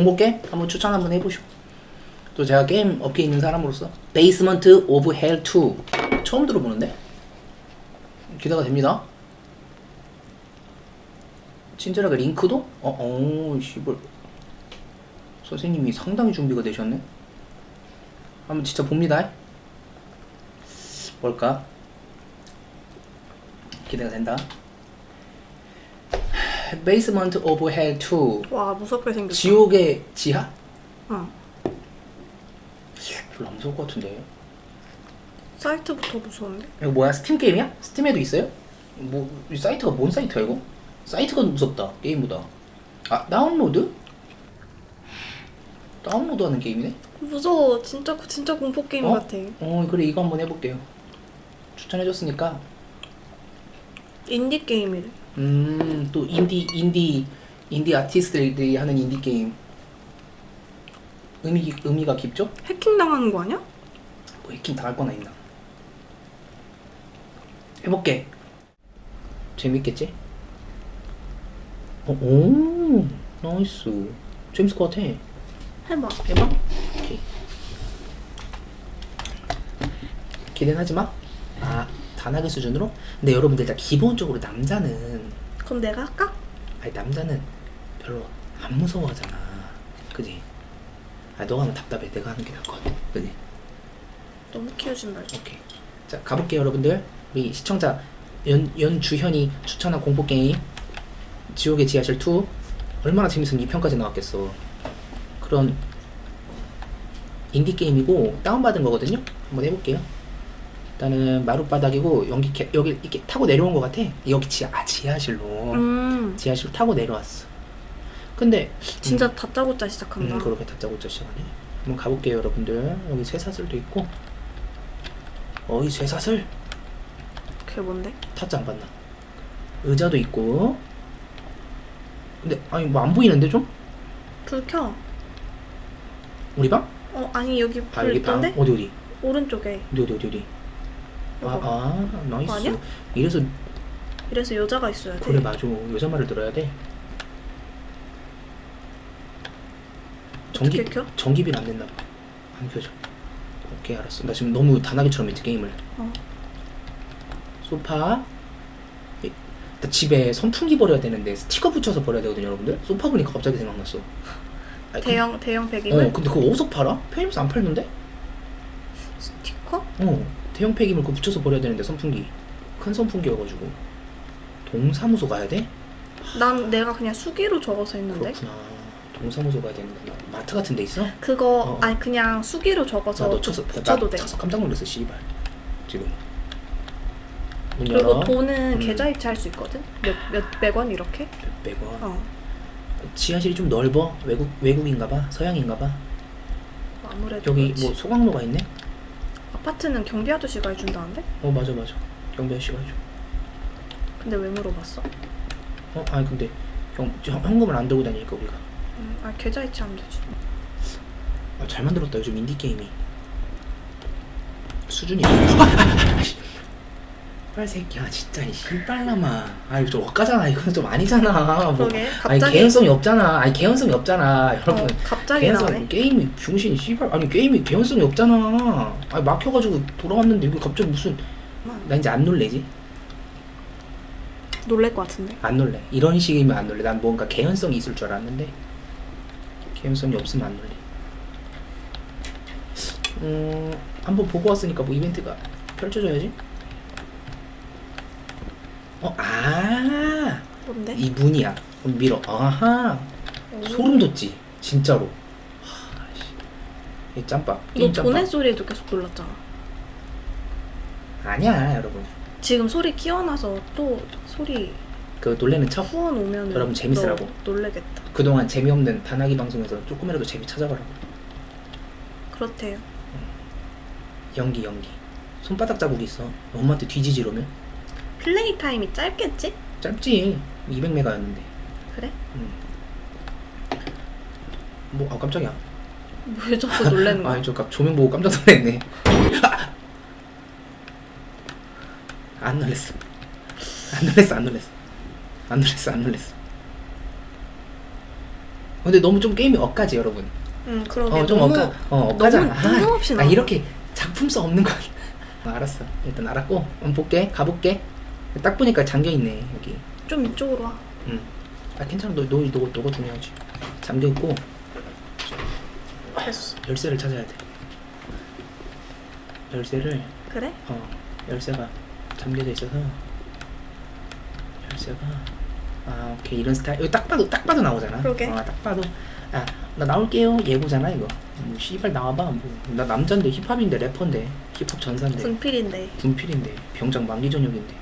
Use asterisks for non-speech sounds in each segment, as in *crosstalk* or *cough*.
공포게 한번 추천 한번 해보시고. 또 제가 게임 업계에 있는 사람으로서 베이스먼트 오브 헬 2 처음 들어보는데? 기대가 됩니다. 친절하게 링크도? 어, 어, 씨발. 선생님이 상당히 준비가 되셨네. 한번 진짜 봅니다. 뭘까? 기대가 된다 베이스먼트 오브 헬2와 무섭게 생겼다. 지옥의 지하? 어. 별로 안 무서울 것 같은데 사이트부터 무서운데? 이거 뭐야 스팀 게임이야? 스팀에도 있어요? 뭐이 사이트가 뭔 사이트야 이거? 사이트가 무섭다 게임보다 아 다운로드? 다운로드하는 게임이네? 무서워. 진짜 진짜 공포 게임 어? 같아. 어 그래 이거 한번 해볼게요 추천해줬으니까 인디 게임이래. 음 또 인디 인디 인디 아티스트들이 하는 인디 게임 의미 의미가 깊죠? 해킹 당하는 거 아니야? 뭐 해킹 당할 거나 있나? 해볼게. 재밌겠지? 어, 오, 나이스. 재밌을 것 같아. 해봐. 해봐. 오케이. 기대는 하지 마. 아, 단하게 수준으로? 근데 여러분들 일단 기본적으로 남자는 그럼 내가 할까? 아니 남자는 별로 안 무서워하잖아. 그지? 아, 너가 하면 답답해. 내가 하는 게 나을 것 같아. 그지? 너무 키우진 말자. 오케이. 자 가볼게요 여러분들. 우리 시청자 연 연주현이 추천한 공포 게임 지옥의 지하실 2 얼마나 재밌으면 2편까지 나왔겠어. 그런 인디 게임이고 다운 받은 거거든요. 한번 해볼게요. 일단은 마룻바닥이고 여기 개- 여기 이렇게 타고 내려온 것 같아. 여기 지하 아, 지하실로 음. 지하실 타고 내려왔어. 근데 진짜 다짜고짜 시작한다. 음, 그렇게 다짜고짜 시작하네. 한번 가볼게요, 여러분들. 여기 쇠사슬도 있고. 어 이 쇠사슬 그게 뭔데? 타짜 안 봤나? 의자도 있고. 근데 아니 뭐 안 보이는데 좀? 불 켜. 우리 방? 어 아니 여기 아 불 여기 방 있던데? 어디 어디 오른쪽에. 어디 어디 어디 어디. 아, 이거. 아 나이스. 아니야? 이래서 이래서 여자가 있어야 돼. 그래 맞아 여자 말을 들어야 돼. 전기 어떻게 켜? 전기비는 안 냈나 봐. 안 켜져. 오케이 알았어. 나 지금 너무 단하게처럼 했지 게임을. 어. 소파. 이- 나 집에 선풍기 버려야 되는데 스티커 붙여서 버려야 되거든요, 여러분들. 소파 보니까 갑자기 생각났어. 아니, 대형 대형 그, 폐기물 어, 근데 그거 어디서 팔아? 편의점에서 안 팔던데? 스티커? 어, 대형 폐기물 그거 붙여서 버려야 되는데 선풍기. 큰 선풍기여가지고. 동사무소 가야 돼? 난 내가 그냥 수기로 적어서 했는데 그렇구나. 동사무소 가야 되는구나. 마트 같은 데 있어? 그거 어. 아니 그냥 수기로 적어서 나너 쳐서 붙여도 나 돼. 쳐서 깜짝 놀랐어, 씨발. 지금. 문 그리고. 돈은 음. 계좌이체 할 수 있거든. 몇 몇백 원 이렇게. 몇백 원. 어. 지하실이 좀 넓어. 외국 외국인가봐. 서양인가봐. 아무래도 여기 그렇지. 뭐 소각로가 있네. 아파트는 경비 아저씨가 해준다는데? 어 맞아 맞아. 경비 아저씨가 해줘. 근데 왜 물어봤어? 어 아니 근데 경저 현금을 안 들고 다니니까 우리가 음, 아 계좌 이체 하면 되지. 아, 잘 만들었다 요즘 인디 게임이 수준이. 빨 새끼야 진짜 이 씨발라마. 아 이거 좀 억까잖아 이거는 좀 아니잖아. 뭐. 그러게 아니 갑자기 개연성이 없잖아. 아니 개연성이 없잖아 여러분. 어, 갑자기 개연성 나오네. 게임이 병신이 씨발 아니 게임이 개연성이 없잖아. 아니 막혀가지고 돌아왔는데 이거 갑자기 무슨 나 이제 안 놀래지? 놀랄 것 같은데. 안 놀래. 이런 식이면 안 놀래. 난 뭔가 개연성이 있을 줄 알았는데 개연성이 없으면 안 놀래. 음, 한번 보고 왔으니까 뭐 이벤트가 펼쳐져야지. 어, 아, 뭔데? 이 문이야. 그럼 밀어. 아하, 오. 소름 돋지. 진짜로. 하, 씨. 이 짬밥. 너 게임 짬밥. 보낸 소리에도 계속 놀랐잖아. 아니야, 여러분. 지금 소리 키워놔서 또 소리 그 놀래는 척. 후원 오면 여러분 재밌으라고. 놀래겠다. 그동안 재미없는 단하기 방송에서 조금이라도 재미 찾아가라고. 그렇대요. 연기 연기 손바닥 자국이 있어 엄마한테 뒤지지 이러면 플레이 타임이 짧겠지? 짧지 200메가였는데 그래? 뭐아 깜짝이야 왜 자꾸 놀라는 거야? 아니 저 깜- 조명 보고 깜짝 놀랐네 안 놀랬어 안 놀랬어 안 놀랬어 안 놀랬어 안 놀랬어 근데 너무 좀 게임이 엇가지 여러분. 응 그러게 어 좀 너무 엇가. 어 엇가잖아. 너무 뜬금없이 아, 나와. 이렇게 작품성 없는 거. 아, *laughs* 알았어. 일단 알았고 한번 볼게. 가볼게. 딱 보니까 잠겨 있네 여기. 좀 이쪽으로 와. 응. 아 괜찮아. 너 너 너 너가 중요하지. 잠겨 있고 됐어. 열쇠를 찾아야 돼. 열쇠를 그래? 어 열쇠가 잠겨져 있어서 열쇠가 아 오케이 이런 스타일 여기 딱 봐도 딱 봐도 나오잖아. 그러게. 어, 딱 봐도 아 나 나올게요 예고잖아 이거. 뭐 씨발 나와봐 뭐 나 남잔데 힙합인데 래퍼인데 힙합 전사인데 분필인데. 분필인데 병장 만기 전역인데 특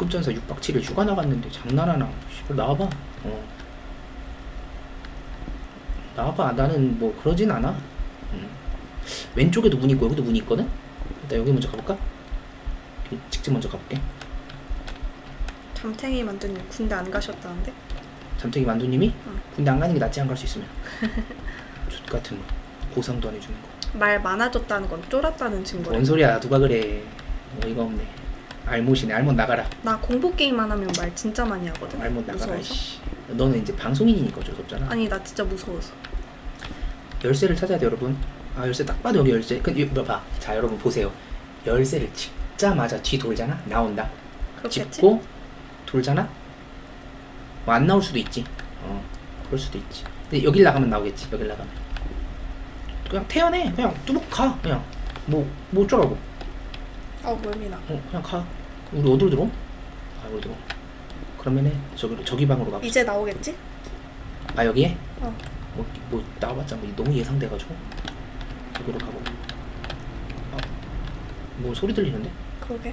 급 전사 6박 7일 휴가 나갔는데 장난하나? 씨발 나와봐. 어. 나와봐. 나는 뭐 그러진 않아. 음. 왼쪽에도 문 있고 여기도 문이 있거든? 일단 여기 먼저 가볼까? 직접 먼저 가볼게. 잠탱이 만두님 군대 안 가셨다는데? 잠태기 만두님이? 응. 군대 안 가는 게 낫지 안 갈 수 있으면. 족 같은 거 보상도 안 해주는 거. 말 많아졌다는 건 쫄았다는 증거래. 뭔 소리야. 누가 그래. 어이가 없네 알못이네. 알못 나가라. 나 공포 게임만 하면 말 진짜 많이 하거든. 알못 나가라 무서워서. 씨. 너는 이제 방송인이니까 어쩔 수 없잖아. 아니 나 진짜 무서워서. 열쇠를 찾아야 돼 여러분. 아 열쇠 딱 봐도 여기 열쇠. 그 이거 봐. 자 여러분 보세요. 열쇠를 집자마자 뒤 돌잖아? 나온다. 그렇겠지? 짚고 돌잖아? 뭐 안 나올 수도 있지. 어 그럴 수도 있지. 근데 여길 나가면 나오겠지 여길 나가면. 그냥 태연해. 그냥 뚜벅 가 그냥. 뭐 뭐 어쩌라고 어 멀미나. 어 그냥 가 우리 어디로 들어? 아 여기 들어 그러면은 저기 저기 방으로 가보자 이제 나오겠지? 아 여기에? 어. 뭐, 뭐 나와봤자 뭐 너무 예상돼가지고 여기로 가보고 아, 뭐 소리 들리는데? 그러게.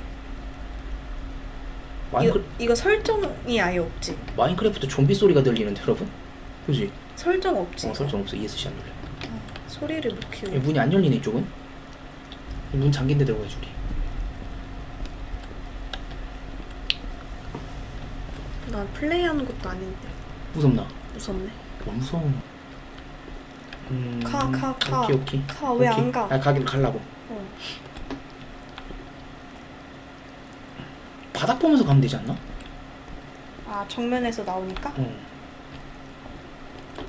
마인크, 이거, 이거 설정이 아예 없지. 마인크래프트 좀비 소리가 들리는데 여러분? 그지? 설정 없지. 어 설정 없어 ESC 안 눌려 소리를 못 야, 키우네. 문이 안 열리네 이쪽은 문 잠긴 데 들어가야지 우리 난 플레이하는 것도 아닌데 무섭나? 무섭네. 뭐 무서워 음, 가, 가, 가. 오케이 오케이 가, 왜안 오케이. 가? 아 가긴 가려고 어. 바닥 보면서 가면 되지 않나? 아 정면에서 나오니까? 어.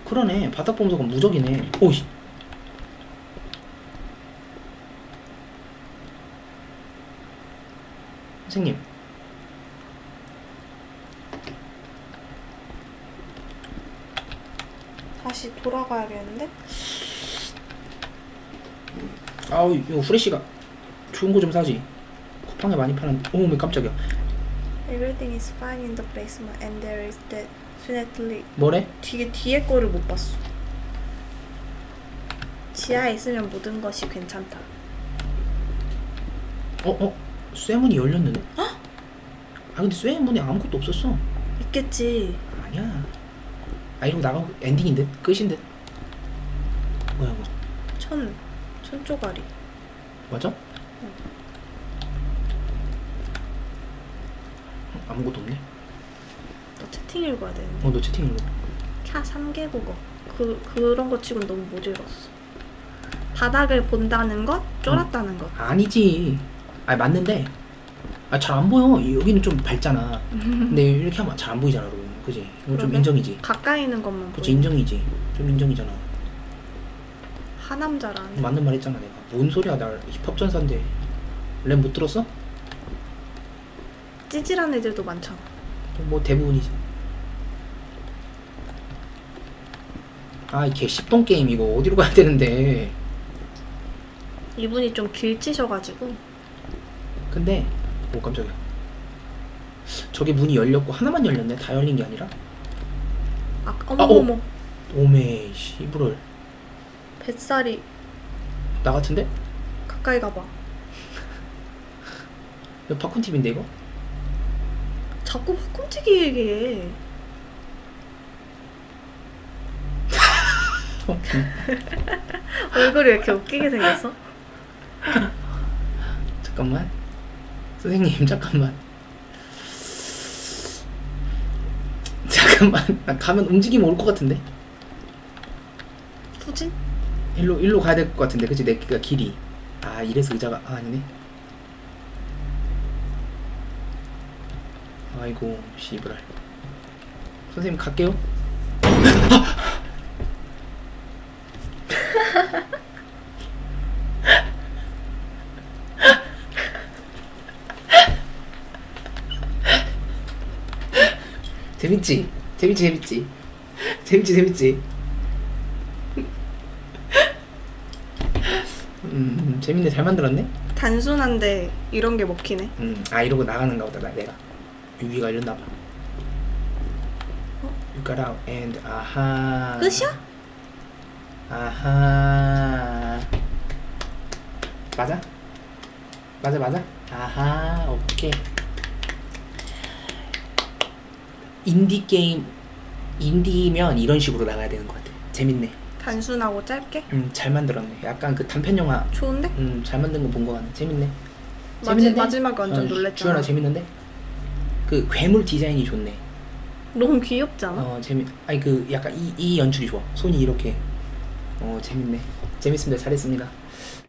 그러네. 바닥 보면서 가면 무적이네. 오이. 선생님. 다시 돌아가야겠는데? 아우 이거 후레쉬가 좋은 거 좀 사지. 쿠팡에 많이 파는. 오메 깜짝이야. Everything is fine in the basement and there is definitely 뭐래? 뒤에 뒤에 거를 못 봤어. 지하에 있으면 모든 것이 괜찮다. 어 어. 쇠문이 열렸는데. 아 근데 쇠문에 아무것도 없었어. 있겠지. 아니야. 아 이러고 나가고 엔딩인 듯 끝인 듯. 뭐야 이거? 천, 천 쪼가리. 맞아? 아무것도 없네. 너 채팅 읽어야 되는데. 어너 채팅 읽어. 캬 3개 국어. 그 그런 거 치곤 너무 못 읽었어. 바닥을 본다는 것, 쫄았다는 것. 아니지. 아 맞는데. 아 잘 안 보여. 여기는 좀 밝잖아. 근데 이렇게 하면 잘 안 보이잖아, 여러분. 그지? 이거 좀. 인정이지. 가까이 있는 것만 그치 보여. 인정이지. 좀 인정이잖아. 하남자라네. 맞는 말 했잖아 내가. 뭔 소리야? 날 힙합 전사인데. 랩 못 들었어? 찌질한 애들도 많잖아. 뭐 대부분이지. 아이 개씹똥 게임 이거 어디로 가야 되는데. 이분이 좀 길치셔가지고 근데 오 깜짝이야. 저기 문이 열렸고 하나만 열렸네. 다 열린 게 아니라. 아 어. 어머머머 오메 씨부럴. 뱃살이 나 같은데? 가까이 가봐. 이거 팝콘 TV인데 이거? 자꾸 헛꿈치기 얘기해. 어, *laughs* 얼굴이 왜 이렇게 웃기게 생겼어? 잠깐만. 선생님 잠깐만. 잠깐만. 나 가면 움직이면 올것 같은데. 후진? 일로 일로 가야 될 것 같은데. 그치 내가 길이. 아 이래서 의자가 아, 아니네. 아이고 씨부랄. 선생님 갈게요. *laughs* *laughs* 재밌지? 재밌지 재밌지? 재밌지 재밌지? 음 재밌네 잘 만들었네. 단순한데 이런 게 먹히네. 음아 이러고 나가는가 보다 나 내가 유비가 이랬나 봐. You got out and 아하. 끝이야? 아하. 맞아? 맞아 맞아? 아하 오케이. 인디 게임 인디면 이런 식으로 나가야 되는 것 같아. 재밌네. 단순하고 짧게? 음 잘 만들었네. 약간 그 단편 영화 좋은데? 음 잘 만든 거 본 거 같네. 재밌네. 마지, 마지막에 완전 어, 놀랬잖아. 주연아 재밌는데? 그 괴물 디자인이 좋네. 너무 귀엽지 않아? 어 재밌. 아니 그 약간 이, 이 연출이 좋아. 손이 이렇게. 어 재밌네. 재밌습니다. 잘했습니다.